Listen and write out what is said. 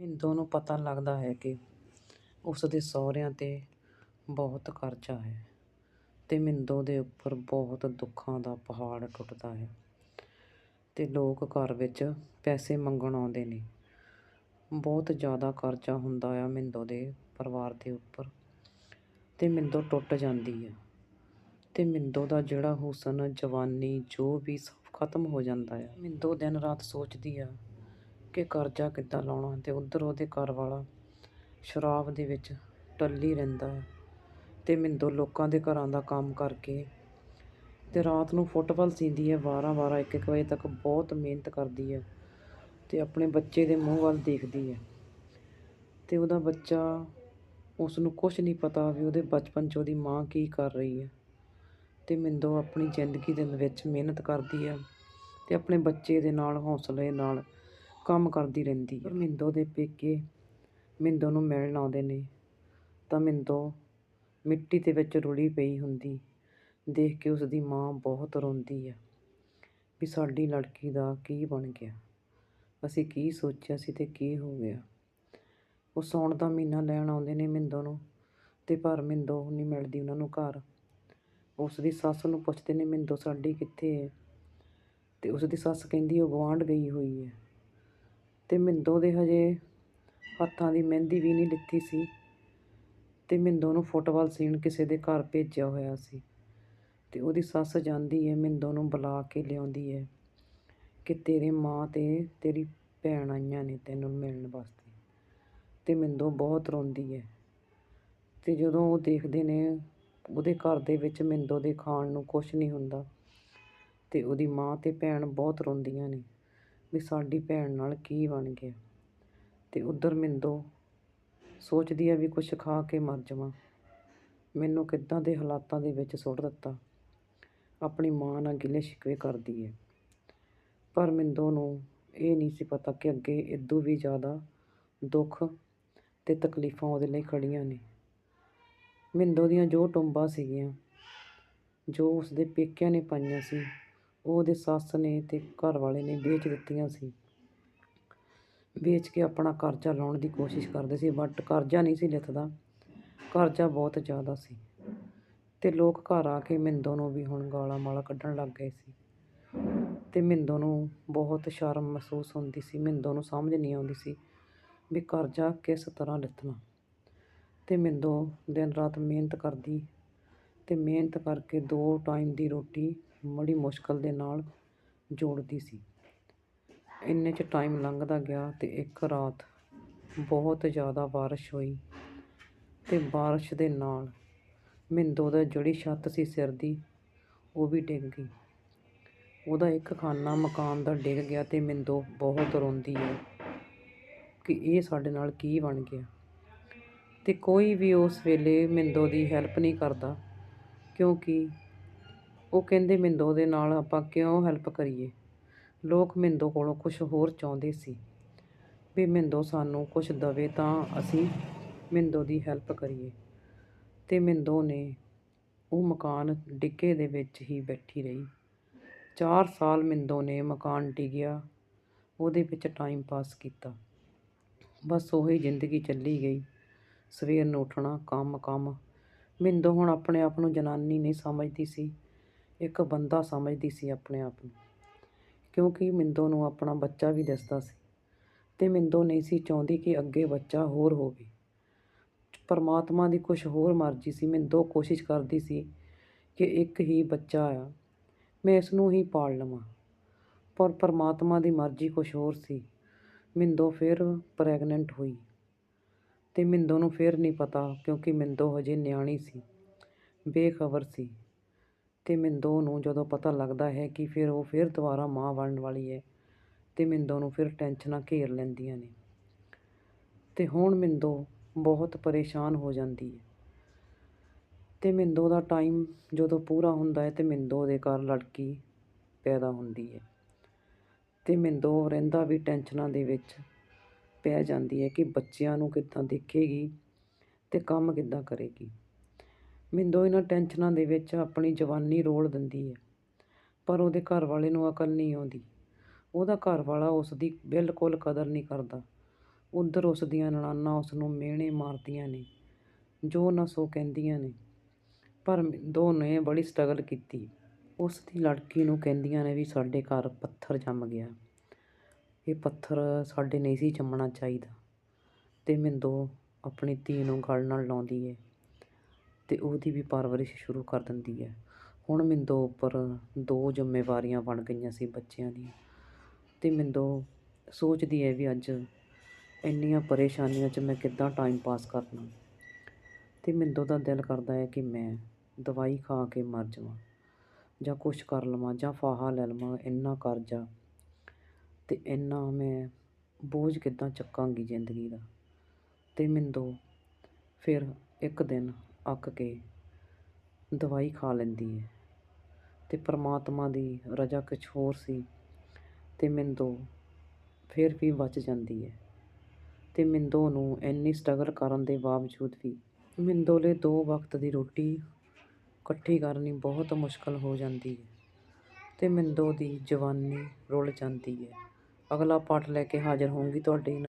ਮਿੰਦੋ ਨੂੰ ਪਤਾ ਲੱਗਦਾ ਹੈ ਕਿ ਉਸ ਦੇ ਸਹੁਰਿਆਂ 'ਤੇ ਬਹੁਤ ਕਰਜ਼ਾ ਹੈ ਅਤੇ ਮਿੰਦੋ ਦੇ ਉੱਪਰ ਬਹੁਤ ਦੁੱਖਾਂ ਦਾ ਪਹਾੜ ਟੁੱਟਦਾ ਹੈ ਅਤੇ ਲੋਕ ਘਰ ਵਿੱਚ ਪੈਸੇ ਮੰਗਣ ਆਉਂਦੇ ਨੇ। ਬਹੁਤ ਜ਼ਿਆਦਾ ਕਰਜ਼ਾ ਹੁੰਦਾ ਆ ਮਿੰਦੋ ਦੇ ਪਰਿਵਾਰ ਦੇ ਉੱਪਰ ਅਤੇ ਮਿੰਦੋ ਟੁੱਟ ਜਾਂਦੀ ਹੈ ਅਤੇ ਮਿੰਦੋ ਦਾ ਜਿਹੜਾ ਹੁਸਨ, ਜਵਾਨੀ ਜੋ ਵੀ ਸਭ ਖਤਮ ਹੋ ਜਾਂਦਾ ਆ, ਮਿੰਦੋ ਦਿਨ ਰਾਤ ਸੋਚਦੀ ਆ ਕਿ ਕਰਜ਼ਾ ਕਿੱਦਾਂ ਲਾਉਣਾ ਅਤੇ ਉੱਧਰ ਉਹਦੇ ਘਰ ਵਾਲਾ ਸ਼ਰਾਬ ਦੇ ਵਿੱਚ ਟੱਲੀ ਰਹਿੰਦਾ ਹੈ ਤੇ ਮਿੰਦੋ ਲੋਕਾਂ ਦੇ ਘਰਾਂ ਦਾ ਕੰਮ ਕਰਕੇ ਅਤੇ ਰਾਤ ਨੂੰ ਫੁੱਟਬਾਲ ਸੀਂਦੀ ਹੈ 12 12 1 1 ਵਜੇ ਤੱਕ ਬਹੁਤ ਮਿਹਨਤ ਕਰਦੀ ਹੈ ਅਤੇ ਆਪਣੇ ਬੱਚੇ ਦੇ ਮੂੰਹ ਵੱਲ ਦੇਖਦੀ ਹੈ ਅਤੇ ਉਹਦਾ ਬੱਚਾ ਉਸ ਨੂੰ ਕੁਝ ਨਹੀਂ ਪਤਾ ਵੀ ਉਹਦੇ ਬਚਪਨ 'ਚ ਉਹਦੀ ਮਾਂ ਕੀ ਕਰ ਰਹੀ ਹੈ ਅਤੇ ਮਿੰਦੋ ਆਪਣੀ ਜ਼ਿੰਦਗੀ ਦੇ ਵਿੱਚ ਮਿਹਨਤ ਕਰਦੀ ਹੈ ਅਤੇ ਆਪਣੇ ਬੱਚੇ ਦੇ ਨਾਲ, ਹੌਸਲੇ ਨਾਲ ਕੰਮ ਕਰਦੀ ਰਹਿੰਦੀ ਹੈ ਮਿੰਦੋ ਦੇ ਪੇਕੇ ਮਿੰਦੋ ਨੂੰ ਮਿਲਣ ਆਉਂਦੇ ਨੇ ਤਾਂ ਮਿੰਦੋ ਮਿੱਟੀ ਦੇ ਵਿੱਚ ਰੁਲੀ ਪਈ ਹੁੰਦੀ, ਦੇਖ ਕੇ ਉਸ ਦੀ ਮਾਂ ਬਹੁਤ ਰੋਂਦੀ ਹੈ ਵੀ ਸਾਡੀ ਲੜਕੀ ਦਾ ਕੀ ਬਣ ਗਿਆ। ਅਸੀਂ ਕੀ ਸੋਚਿਆ ਸੀ ਤੇ ਕੀ ਹੋ ਗਿਆ। ਉਹ ਸੌਣ ਦਾ ਮਹੀਨਾ ਲੈਣ ਆਉਂਦੇ ਨੇ ਮਿੰਦੋ ਨੂੰ ਤੇ ਪਰ ਮਿੰਦੋ ਨਹੀਂ ਮਿਲਦੀ ਉਹਨਾਂ ਨੂੰ ਘਰ। ਉਸ ਦੀ ਸੱਸ ਨੂੰ ਪੁੱਛਦੇ ਨੇ, ਮਿੰਦੋ ਸਾਡੀ ਕਿੱਥੇ ਹੈ? ਤੇ ਉਸ ਦੀ ਸੱਸ ਕਹਿੰਦੀ, ਉਹ ਗੁਆਂਢ ਗਈ ਹੋਈ ਹੈ। ਅਤੇ ਮਿੰਦੋ ਦੇ ਹਜੇ ਹੱਥਾਂ ਦੀ ਮਹਿੰਦੀ ਵੀ ਨਹੀਂ ਲਿੱਤੀ ਸੀ ਅਤੇ ਮਿੰਦੋ ਨੂੰ ਫੁੱਟਬਾਲ ਸੀਣ ਕਿਸੇ ਦੇ ਘਰ ਭੇਜਿਆ ਹੋਇਆ ਸੀ। ਅਤੇ ਉਹਦੀ ਸੱਸ ਜਾਂਦੀ ਹੈ, ਮਿੰਦੋ ਨੂੰ ਬੁਲਾ ਕੇ ਲਿਆਉਂਦੀ ਹੈ ਕਿ ਤੇਰੇ ਮਾਂ ਅਤੇ ਤੇਰੀ ਭੈਣ ਆਈਆਂ ਨੇ ਤੈਨੂੰ ਮਿਲਣ ਵਾਸਤੇ। ਅਤੇ ਮਿੰਦੋ ਬਹੁਤ ਰੋਂਦੀ ਹੈ ਅਤੇ ਜਦੋਂ ਉਹ ਦੇਖਦੇ ਨੇ ਉਹਦੇ ਘਰ ਦੇ ਵਿੱਚ ਮਿੰਦੋ ਦੇ ਖਾਣ ਨੂੰ ਕੁਛ ਨਹੀਂ ਹੁੰਦਾ ਤੇ ਉਹਦੀ ਮਾਂ ਅਤੇ ਭੈਣ ਬਹੁਤ ਰੋਂਦੀਆਂ ਨੇ। ਵੀ ਸਾਡੀ ਭੈਣ ਨਾਲ ਕੀ ਬਣ ਗਿਆ। ਅਤੇ ਉੱਧਰ ਮਿੰਦੋ ਸੋਚਦੀ ਆ ਵੀ ਕੁਛ ਖਾ ਕੇ ਮਰ ਜਾਵਾਂ। ਮੈਨੂੰ ਕਿੱਦਾਂ ਦੇ ਹਾਲਾਤਾਂ ਦੇ ਵਿੱਚ ਸੁੱਟ ਦਿੱਤਾ। ਆਪਣੀ ਮਾਂ ਨਾਲ ਗਿਲੇ ਸ਼ਿਕਵੇ ਕਰਦੀ ਹੈ ਪਰ ਮਿੰਦੋ ਨੂੰ ਇਹ ਨਹੀਂ ਸੀ ਪਤਾ ਕਿ ਅੱਗੇ ਇਦੋਂ ਵੀ ਜ਼ਿਆਦਾ ਦੁੱਖ ਤੇ ਤਕਲੀਫਾਂ ਉਹਦੇ ਲਈ ਖੜੀਆਂ ਨੇ। ਮਿੰਦੋ ਦੀਆਂ ਜੋ ਟੁੰਬਾਂ ਸੀਗੀਆਂ, ਜੋ ਉਸਦੇ ਪੇਕਿਆਂ ਨੇ ਪਾਈਆਂ ਸੀ ਉਹਦੇ ਸੱਸ ਨੇ ਤੇ ਘਰ ਵਾਲੇ ਨੇ ਵੇਚ ਦਿੱਤੀਆਂ ਸੀ। ਵੇਚ ਕੇ ਆਪਣਾ ਕਰਜ਼ਾ ਲਾਉਣ ਦੀ ਕੋਸ਼ਿਸ਼ ਕਰਦੇ ਸੀ ਬਟ ਕਰਜ਼ਾ ਨਹੀਂ ਸੀ ਲਿਥਦਾ। ਕਰਜ਼ਾ ਬਹੁਤ ਜ਼ਿਆਦਾ ਸੀ। ਤੇ ਲੋਕ ਘਰ ਆ ਕੇ ਮਿੰਦੋ ਨੂੰ ਵੀ ਹੁਣ ਗਾਲਾਂ ਮਾਲਾ ਕੱਢਣ ਲੱਗ ਗਏ ਸੀ। ਤੇ ਮਿੰਦੋ ਨੂੰ ਬਹੁਤ ਸ਼ਰਮ ਮਹਿਸੂਸ ਹੁੰਦੀ ਸੀ, ਮਿੰਦੋ ਨੂੰ ਸਮਝ ਨਹੀਂ ਆਉਂਦੀ ਸੀ ਵੀ ਕਰਜ਼ਾ ਕਿਸ ਤਰ੍ਹਾਂ ਲਿਥਣਾ। ਤੇ ਮਿੰਦੋ ਦਿਨ ਰਾਤ ਮਿਹਨਤ ਕਰਦੀ ਤੇ ਮਿਹਨਤ ਕਰਕੇ ਦੋ ਟਾਈਮ ਦੀ ਰੋਟੀ ਬੜੀ ਮੁਸ਼ਕਲ ਦੇ ਨਾਲ ਜੋੜਦੀ ਸੀ। ਇੰਨੇ 'ਚ ਟਾਈਮ ਲੰਘਦਾ ਗਿਆ ਅਤੇ ਇੱਕ ਰਾਤ ਬਹੁਤ ਜ਼ਿਆਦਾ ਬਾਰਿਸ਼ ਹੋਈ ਅਤੇ ਬਾਰਿਸ਼ ਦੇ ਨਾਲ ਮਿੰਦੋ ਦਾ ਜਿਹੜੀ ਛੱਤ ਸੀ ਸਿਰ ਦੀ, ਉਹ ਵੀ ਡਿੱਗ ਗਈ। ਉਹਦਾ ਇੱਕ ਖਾਨਾ ਮਕਾਨ ਦਾ ਡਿੱਗ ਗਿਆ ਅਤੇ ਮਿੰਦੋ ਬਹੁਤ ਰੋਂਦੀ ਹੈ ਕਿ ਇਹ ਸਾਡੇ ਨਾਲ ਕੀ ਬਣ ਗਿਆ। ਅਤੇ ਕੋਈ ਵੀ ਉਸ ਵੇਲੇ ਮਿੰਦੋ ਦੀ ਹੈਲਪ ਨਹੀਂ ਕਰਦਾ, ਕਿਉਂਕਿ ਉਹ ਕਹਿੰਦੇ, ਮਿੰਦੋ ਦੇ ਨਾਲ ਆਪਾਂ ਕਿਉਂ ਹੈਲਪ ਕਰੀਏ? ਲੋਕ ਮਿੰਦੋ ਕੋਲੋਂ ਕੁਝ ਹੋਰ ਚਾਹੁੰਦੇ ਸੀ। ਵੀ ਮਿੰਦੋ ਸਾਨੂੰ ਕੁਝ ਦਵੇ ਤਾਂ ਅਸੀਂ ਮਿੰਦੋ ਦੀ ਹੈਲਪ ਕਰੀਏ। ਤੇ ਮਿੰਦੋ ਨੇ ਉਹ ਮਕਾਨ ਡਿੱਗੇ ਦੇ ਵਿੱਚ ਹੀ ਬੈਠੀ ਰਹੀ। 4 ਸਾਲ ਮਿੰਦੋ ਨੇ ਮਕਾਨ ਡਿੱਗਿਆ, ਉਹਦੇ ਵਿੱਚ ਟਾਈਮ ਪਾਸ ਕੀਤਾ। ਬਸ ਉਹੀ ਜ਼ਿੰਦਗੀ ਚੱਲੀ ਗਈ। ਸਵੇਰ ਨੂੰ ਉੱਠਣਾ, ਕੰਮ ਕੰਮ। ਮਿੰਦੋ ਹੁਣ ਆਪਣੇ ਆਪ ਨੂੰ ਜਨਾਨੀ ਨਹੀਂ ਸਮਝਦੀ ਸੀ। ਇੱਕ ਬੰਦਾ ਸਮਝਦੀ ਸੀ ਆਪਣੇ ਆਪ ਨੂੰ। ਕਿਉਂਕਿ ਮਿੰਦੋ ਨੂੰ ਆਪਣਾ ਬੱਚਾ ਵੀ ਦਿਸਦਾ ਸੀ ਤੇ ਮਿੰਦੋ ਨਹੀਂ ਸੀ ਚਾਹੁੰਦੀ ਕਿ ਅੱਗੇ ਬੱਚਾ ਹੋਰ ਹੋਵੇ। ਪਰਮਾਤਮਾ ਦੀ ਕੁਝ ਹੋਰ ਮਰਜ਼ੀ ਸੀ। ਮਿੰਦੋ ਕੋਸ਼ਿਸ਼ ਕਰਦੀ ਸੀ ਕਿ ਇੱਕ ਹੀ ਬੱਚਾ ਆ, ਮੈਂ ਇਸ ਨੂੰ ਹੀ ਪਾਲ ਲਵਾਂ। ਪਰ ਪਰਮਾਤਮਾ ਦੀ ਮਰਜ਼ੀ ਕੁਝ ਹੋਰ ਸੀ। ਮਿੰਦੋ ਫਿਰ ਪ੍ਰੈਗਨੈਂਟ ਹੋਈ ਤੇ ਮਿੰਦੋ ਨੂੰ ਫਿਰ ਨਹੀਂ ਪਤਾ ਕਿਉਂਕਿ ਮਿੰਦੋ ਹਜੇ ਨਿਆਣੀ ਸੀ, ਬੇਖਬਰ ਸੀ। ਅਤੇ ਮਿੰਦੋ ਨੂੰ ਜਦੋਂ ਪਤਾ ਲੱਗਦਾ ਹੈ ਕਿ ਫਿਰ ਉਹ ਫਿਰ ਦੁਬਾਰਾ ਮਾਂ ਬਣਨ ਵਾਲੀ ਹੈ ਅਤੇ ਮਿੰਦੋ ਨੂੰ ਫਿਰ ਟੈਨਸ਼ਨਾਂ ਘੇਰ ਲੈਂਦੀਆਂ ਨੇ। ਅਤੇ ਹੁਣ ਮਿੰਦੋ ਬਹੁਤ ਪਰੇਸ਼ਾਨ ਹੋ ਜਾਂਦੀ ਹੈ। ਅਤੇ ਮਿੰਦੋ ਦਾ ਟਾਈਮ ਜਦੋਂ ਪੂਰਾ ਹੁੰਦਾ ਹੈ ਤੇ ਮਿੰਦੋ ਦੇ ਘਰ ਲੜਕੀ ਪੈਦਾ ਹੁੰਦੀ ਹੈ। ਅਤੇ ਮਿੰਦੋ ਰਹਿੰਦਾ ਵੀ ਟੈਨਸ਼ਨਾਂ ਦੇ ਵਿੱਚ ਪੈ ਜਾਂਦੀ ਹੈ ਕਿ ਬੱਚਿਆਂ ਨੂੰ ਕਿੱਦਾਂ ਦੇਖੇਗੀ ਅਤੇ ਕੰਮ ਕਿੱਦਾਂ ਕਰੇਗੀ। ਮਿੰਦੋ ਇਹਨਾਂ ਟੈਨਸ਼ਨਾਂ ਦੇ ਵਿੱਚ ਆਪਣੀ ਜਵਾਨੀ ਰੋਲ ਦਿੰਦੀ ਹੈ। ਪਰ ਉਹਦੇ ਘਰ ਵਾਲੇ ਨੂੰ ਅਕਲ ਨਹੀਂ ਆਉਂਦੀ। ਉਹਦਾ ਘਰ ਵਾਲਾ ਉਸ ਦੀ ਬਿਲਕੁਲ ਕਦਰ ਨਹੀਂ ਕਰਦਾ। ਉੱਧਰ ਉਸ ਦੀਆਂ ਨਣਾਨਾਂ ਉਸ ਨੂੰ ਮਿਹਣੇ ਮਾਰਦੀਆਂ ਨੇ, ਜੋ ਨਾ ਸੋ ਕਹਿੰਦੀਆਂ ਨੇ। ਪਰ ਮਿੰਦੋ ਨੇ ਬੜੀ ਸਟਰਗਲ ਕੀਤੀ। ਉਸ ਦੀ ਲੜਕੀ ਨੂੰ ਕਹਿੰਦੀਆਂ ਨੇ ਵੀ ਸਾਡੇ ਘਰ ਪੱਥਰ ਜੰਮ ਗਿਆ। ਇਹ ਪੱਥਰ ਸਾਡੇ ਨਹੀਂ ਸੀ ਜੰਮਣਾ ਚਾਹੀਦਾ। ਤੇ ਮਿੰਦੋ ਆਪਣੀ ਧੀ ਨੂੰ ਗਲ ਨਾਲ ਲਾਉਂਦੀ ਹੈ। ਅਤੇ ਉਹਦੀ ਵੀ ਪਰਵਰਿਸ਼ ਸ਼ੁਰੂ ਕਰ ਦਿੰਦੀ ਹੈ। ਹੁਣ ਮਿੰਦੋ ਉੱਪਰ ਦੋ ਜ਼ਿੰਮੇਵਾਰੀਆਂ ਬਣ ਗਈਆਂ ਸੀ ਬੱਚਿਆਂ ਦੀਆਂ। ਅਤੇ ਮਿੰਦੋ ਸੋਚਦੀ ਹੈ ਵੀ ਅੱਜ ਇੰਨੀਆਂ ਪਰੇਸ਼ਾਨੀਆਂ 'ਚ ਮੈਂ ਕਿੱਦਾਂ ਟਾਈਮ ਪਾਸ ਕਰਨਾ। ਅਤੇ ਮਿੰਦੋ ਦਾ ਦਿਲ ਕਰਦਾ ਹੈ ਕਿ ਮੈਂ ਦਵਾਈ ਖਾ ਕੇ ਮਰ ਜਾਵਾਂ, ਜਾਂ ਕੁਛ ਕਰ ਲਵਾਂ, ਜਾਂ ਫਾਹਾ ਲੈ ਲਵਾਂ, ਇੰਨਾ ਕਰਜ਼ਾ ਅਤੇ ਇੰਨਾ ਮੈਂ ਬੋਝ ਕਿੱਦਾਂ ਚੱਕਾਂਗੀ ਜ਼ਿੰਦਗੀ ਦਾ। ਅਤੇ ਮਿੰਦੋ ਫਿਰ ਇੱਕ ਦਿਨ ਅੱਕ ਕੇ ਦਵਾਈ ਖਾ ਲੈਂਦੀ ਹੈ। ਅਤੇ ਪਰਮਾਤਮਾ ਦੀ ਰਜ਼ਾ ਕੁਛ ਹੋਰ ਸੀ ਅਤੇ ਮਿੰਦੋ ਫਿਰ ਵੀ ਬਚ ਜਾਂਦੀ ਹੈ। ਅਤੇ ਮਿੰਦੋ ਨੂੰ ਇੰਨੀ ਸਟਰਗਲ ਕਰਨ ਦੇ ਬਾਵਜੂਦ ਵੀ ਮਿੰਦੋ ਲਈ ਦੋ ਵਕਤ ਦੀ ਰੋਟੀ ਇਕੱਠੀ ਕਰਨੀ ਬਹੁਤ ਮੁਸ਼ਕਲ ਹੋ ਜਾਂਦੀ ਹੈ ਅਤੇ ਮਿੰਦੋ ਦੀ ਜਵਾਨੀ ਰੁਲ ਜਾਂਦੀ ਹੈ। ਅਗਲਾ ਪਾਠ ਲੈ ਕੇ ਹਾਜ਼ਰ ਹੋਊਂਗੀ ਤੁਹਾਡੇ ਨਾਲ।